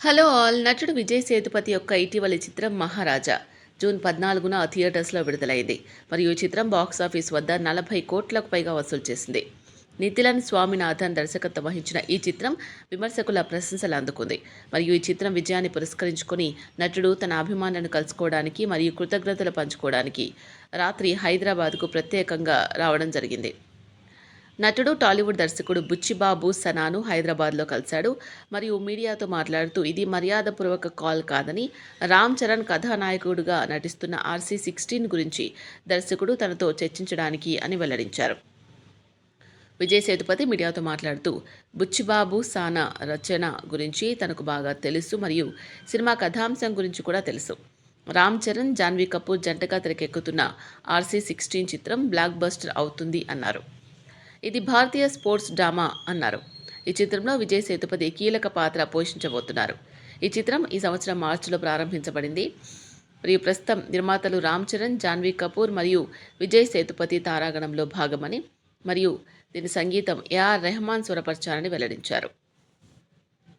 Hello all. నటుడు విజయ్ సేతుపతి యొక్క ఇటీవలి చిత్రం మహారాజా. జూన్ పద్నాలుగున థియేటర్స్లో విడుదలైంది. మరియు ఈ చిత్రం బాక్సాఫీస్ వద్ద నలభై కోట్లకు పైగా వసూలు చేసింది. నితిలన్ స్వామినాథన్ దర్శకత్వం వహించిన ఈ చిత్రం విమర్శకుల ప్రశంసలు అందుకుంది. మరియు ఈ చిత్రం విజయాన్ని పురస్కరించుకొని నటుడు తన అభిమానులను కలుసుకోవడానికి మరియు కృతజ్ఞతలు పంచుకోవడానికి రాత్రి హైదరాబాద్కు ప్రత్యేకంగా రావడం జరిగింది. నటుడు టాలీవుడ్ దర్శకుడు బుచ్చిబాబు సనాను హైదరాబాద్లో కలిశాడు. మరియు మీడియాతో మాట్లాడుతూ ఇది మర్యాదపూర్వక కాల్ కాదని రామ్ చరణ్ కథానాయకుడుగా నటిస్తున్న ఆర్సీ సిక్స్టీన్ గురించి దర్శకుడు తనతో చర్చించడానికి అని వెల్లడించారు. విజయ్ సేతుపతి మీడియాతో మాట్లాడుతూ బుచ్చిబాబు సానా రచన గురించి తనకు బాగా తెలుసు మరియు సినిమా కథాంశం గురించి కూడా తెలుసు. రామ్ చరణ్ జాన్వీ కపూర్ జంటగా తెరకెక్కుతున్న ఆర్సీ సిక్స్టీన్ చిత్రం బ్లాక్ బస్టర్ అవుతుంది అన్నారు. ఇది భారతీయ స్పోర్ట్స్ డ్రామా అన్నారు. ఈ చిత్రంలో విజయ్ సేతుపతి కీలక పాత్ర పోషించబోతున్నారు. ఈ చిత్రం ఈ సంవత్సరం మార్చిలో ప్రారంభించబడింది. మరియు ప్రస్తుతం నిర్మాతలు రామ్ చరణ్ జాన్వీ కపూర్ మరియు విజయ్ సేతుపతి తారాగణంలో భాగమని మరియు దీని సంగీతం ఏఆర్ రెహమాన్ స్వరపరచారని వెల్లడించారు.